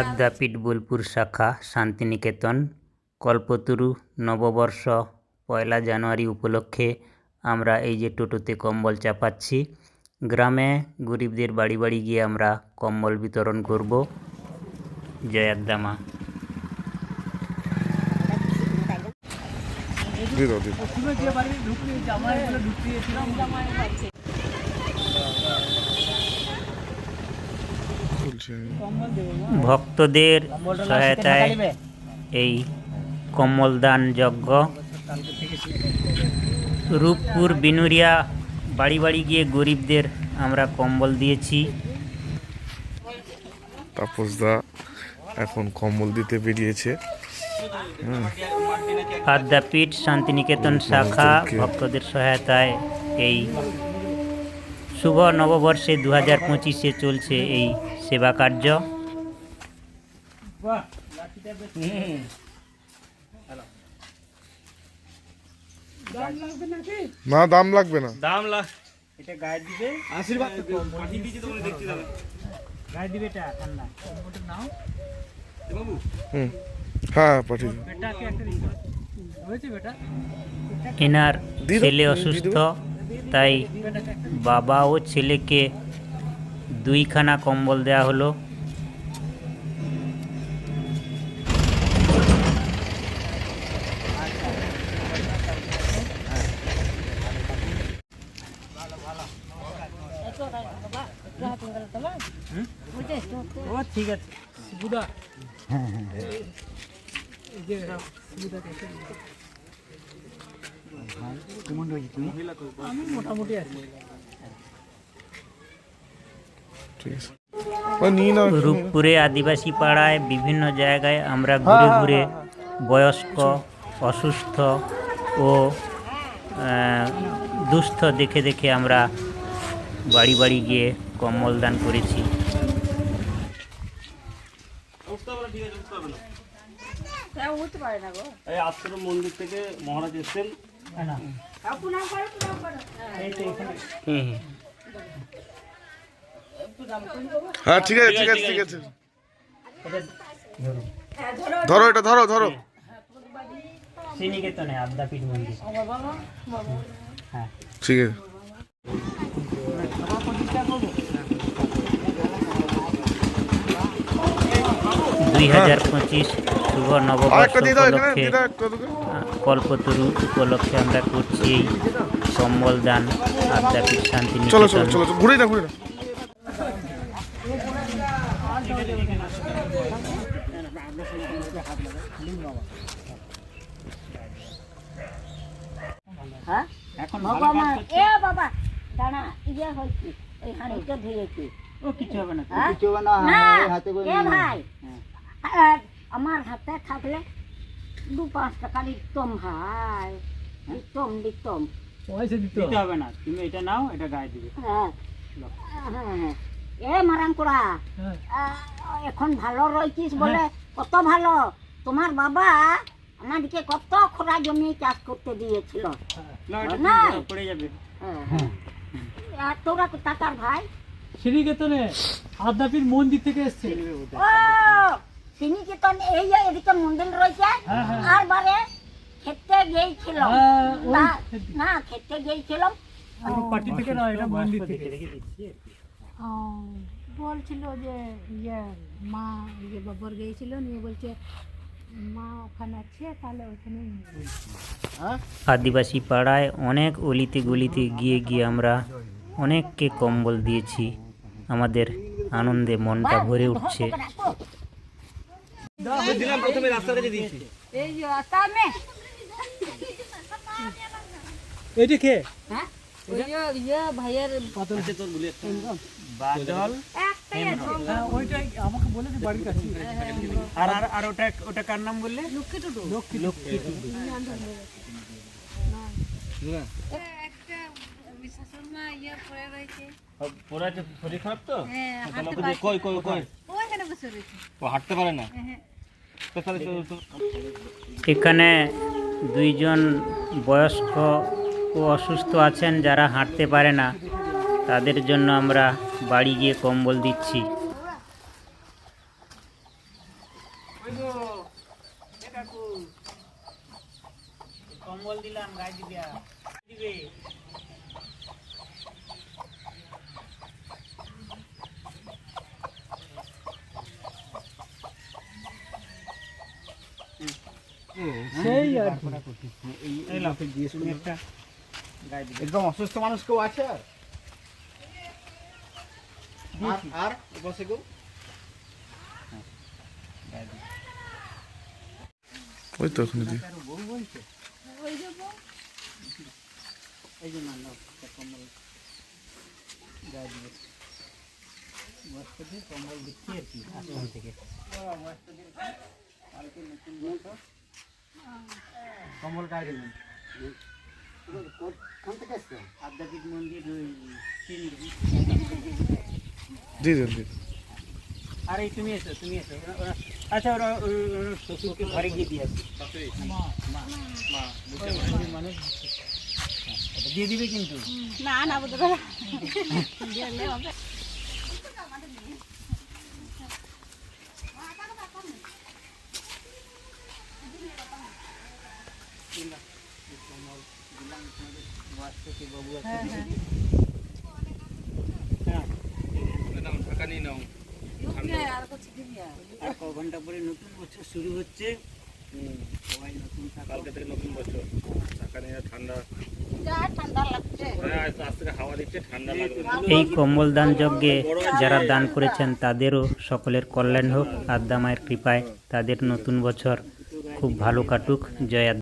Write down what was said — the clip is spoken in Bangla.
আদ্যাপীঠ বোলপুর শাখা, শান্তিনিকেতন, কল্পতরু, নববর্ষ, পয়লা জানুয়ারি উপলক্ষে আমরা এই যে টোটোতে কম্বল চাপাচ্ছি। গ্রামে গরিবদের বাড়ি বাড়ি গিয়ে আমরা কম্বল বিতরণ করব। জয় আদ্দামা দিয়ে দাও দিয়ে দাও। চলছে ভক্তদের সহায়তায় এই কম্বল দান যজ্ঞ। রূপপুর বিনুরিয়া বাড়ি বাড়ি গিয়ে গরিবদের আমরা কম্বল দিয়েছি। তাপস দা এখন কম্বল দিতে বেরিয়েছে। আদ্যাপীঠ শান্তিনিকেতন শাখা ভক্তদের সহায়তায় এই শুভ নববর্ষে দু হাজার পঁচিশে চলছে এই সেবা কার্য। না দাম লাগবে না। দাম লাগ এটা গায়ে দিবে? আশীর্বাদ পাঠিয়ে দিয়েছে তোমরা দেখতে যাবে গায়ে দিবে এটা ঠান্ডা। নাও। হুম। হ্যাঁ পাঠিয়ে এনার ছেলে অসুস্থ। তাই বাবা ও ছেলেকে দুইখানা কম্বল দেয়া হলো। ঠিক আছে। বুদা মোটামুটি আছে ঠিক আছে। রূপপুরে আদিবাসী পাড়ায় বিভিন্ন জায়গায় আমরা ঘুরে ঘুরে বয়স্ক অসুস্থ ও দুস্থ দেখে দেখে আমরা বাড়ি বাড়ি গিয়ে কম্বল দান করেছি। মন্দির থেকে মহারাজ এসছেন। হ্যাঁ ঠিক আছে ঠিক আছে ঠিক আছে। ধরো এটা ধরো ধরো। শ্রীনিকেতনে আদ্যাপীঠ মন্দির। হ্যাঁ। ঠিক আছে। দুই হাজার পঁচিশ শুভ নববর্ষ একটা দিয়ে দাও এখানে উপলক্ষে কল্পতরু উপলক্ষে আমরা করছি এই কম্বল দান আদ্যাপীঠ শান্তি চলো চলো চলো চলো, ঘুরে না ঘুরে না এখন ভগবান এ বাবা দাঁড়া হয়েছি এই হাঁড়িটা ধুয়েছি ও কিছু হবে না? না এ ভাই আহ, আমার হাতে থাকলে দু পাঁচ টাকা দিতম ভাই দিতম দিতম দিতে হবে। না তুমি এটা নাও এটা গায়ে দিবে। হ্যাঁ। হ্যাঁ। এ মারাম করা এখন ভালো রয়েছিস বলে কত ভালো। তোমার বাবা আমাদেরকে কত খোলা জমি চাষ করতে দিয়েছিল। না। পড়ে যাবে। হ্যাঁ, হ্যাঁ। আর তোরা টাকার ভাই? শ্রীনিকেতনে আদ্যাপীঠ মন্দির থেকে এসছে। ও! তিনি কি এই যে এদিকে মন্দির রয়েছে? আর বারে খেতে গিয়েছিল হ্যাঁ, না না খেতে গিয়েছিলাম পার্টি থেকে না এটা মন্দির থেকে। বলছিল যে ইয়ে মা ইয়ে বাবার গিয়েছিল নিয়ে বলছে মা ওখানে আছে তাহলে ওখানে আদিবাসী পাড়ায় অনেক অলিতে গলিতে গিয়ে গিয়ে আমরা অনেককে কম্বল দিয়েছি। আমাদের আনন্দে মনটা ভরে উঠছে। দিলাম প্রথমে রাস্তা থেকে দিয়েছি। এই যে আসামে এইটা কে? হ্যাঁ? ওই যে ইয়ে ভাইয়ের বাদল একটাই আছে। হ্যাঁ, ওইটাই আমাকে বলেছে বাড়ির কাছে। আর আর আর ওটা ওটা কার নাম বললে? লক্ষ্মী টুটু। লক্ষ্মী টুডু। একটা শাশুড়মা ইয়ে পড়ে রয়েছে। ওরা হচ্ছে শরীর খারাপ তো? হ্যাঁ হাঁটতে কই কই কই? ও হাঁটতে পারে না? হ্যাঁ তো- এখানে দুইজন বয়স্ক ও অসুস্থ আছেন যারা হাঁটতে পারে না। তাদের জন্য আমরা বাড়ি গিয়ে কম্বল দিচ্ছি। কম্বল দিলাম গাছ দিবে। সেই আর একদম অসুস্থ মানুষ কেউ আছে আর? আর- আর বসে কেউ? ওই তো ওখানে দিয়ে। কম্বল। গায়ে দিলেন আধ্যাত্মিক মন্দির ওই দিয়ে দেন দিয়ে দেন। আরে তুমি এসো তুমি এসো। আচ্ছা ওরা শ্বশুরকে ঘরে গিয়ে দিয়ে আসি মানে দিয়ে দিবে কিন্তু। না না বুঝতে পারা হবে এই কম্বল দান যজ্ঞে যারা দান করেছেন তাদেরও সকলের কল্যাণ হোক আদ্যা মায়ের কৃপায় তাদের নতুন বছর খুব ভালো কাটুক। জয়